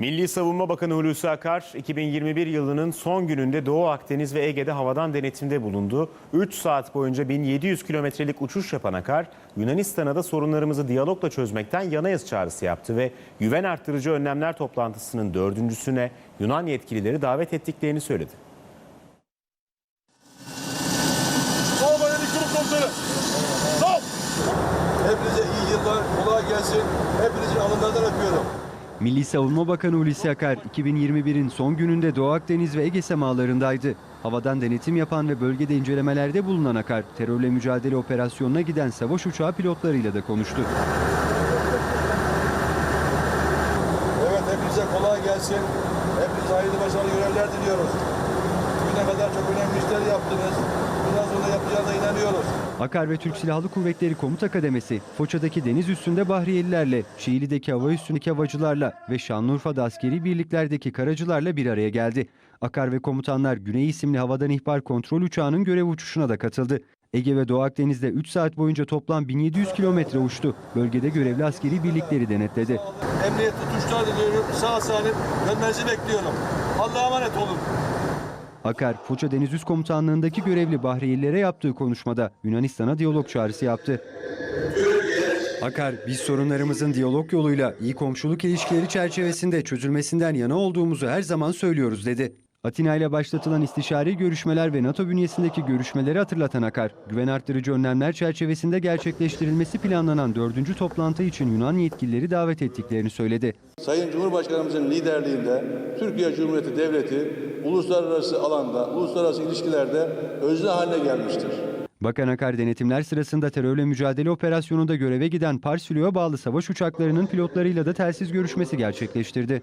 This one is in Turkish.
Milli Savunma Bakanı Hulusi Akar, 2021 yılının son gününde Doğu Akdeniz ve Ege'de havadan denetimde bulundu. 3 saat boyunca 1700 kilometrelik uçuş yapan Akar, Yunanistan'a da sorunlarımızı diyalogla çözmekten yanayız çağrısı yaptı ve güven arttırıcı önlemler toplantısının dördüncüsüne Yunan yetkilileri davet ettiklerini söyledi. Hepinize iyi yıllar, kolay gelsin. Hepinizin alınlarından öpüyorum. Milli Savunma Bakanı Hulusi Akar 2021'in son gününde Doğu Akdeniz ve Ege semalarındaydı. Havadan denetim yapan ve bölgede incelemelerde bulunan Akar, terörle mücadele operasyonuna giden savaş uçağı pilotlarıyla da konuştu. Evet hepinize kolay gelsin. Hepinize hayırlı başarılı görevler diliyoruz. Bugüne kadar çok önemli işler yaptınız. Bundan sonra yapacağına inanıyoruz. Akar ve Türk Silahlı Kuvvetleri Komuta Kademesi, Foça'daki deniz üstünde Bahriyelilerle, Şiili'deki hava üstündeki havacılarla ve Şanlıurfa'da askeri birliklerdeki karacılarla bir araya geldi. Akar ve komutanlar Güney isimli havadan ihbar kontrol uçağının görev uçuşuna da katıldı. Ege ve Doğu Akdeniz'de 3 saat boyunca toplam 1700 kilometre uçtu. Bölgede görevli askeri birlikleri denetledi. Emniyet tutuşlar diliyorum. Sağ salim dönmenizi bekliyorum. Allah'a emanet olun. Akar, Foça Deniz Üst Komutanlığı'ndaki görevli Bahriyelilere yaptığı konuşmada Yunanistan'a diyalog çağrısı yaptı. Akar, biz sorunlarımızın diyalog yoluyla iyi komşuluk ilişkileri çerçevesinde çözülmesinden yana olduğumuzu her zaman söylüyoruz dedi. Atina ile başlatılan istişari görüşmeler ve NATO bünyesindeki görüşmeleri hatırlatan Akar, güven arttırıcı önlemler çerçevesinde gerçekleştirilmesi planlanan dördüncü toplantı için Yunan yetkilileri davet ettiklerini söyledi. Sayın Cumhurbaşkanımızın liderliğinde Türkiye Cumhuriyeti Devleti uluslararası alanda, uluslararası ilişkilerde özne haline gelmiştir. Bakan Akar denetimler sırasında terörle mücadele operasyonunda göreve giden Parsülü'ye bağlı savaş uçaklarının pilotlarıyla da telsiz görüşmesi gerçekleştirdi.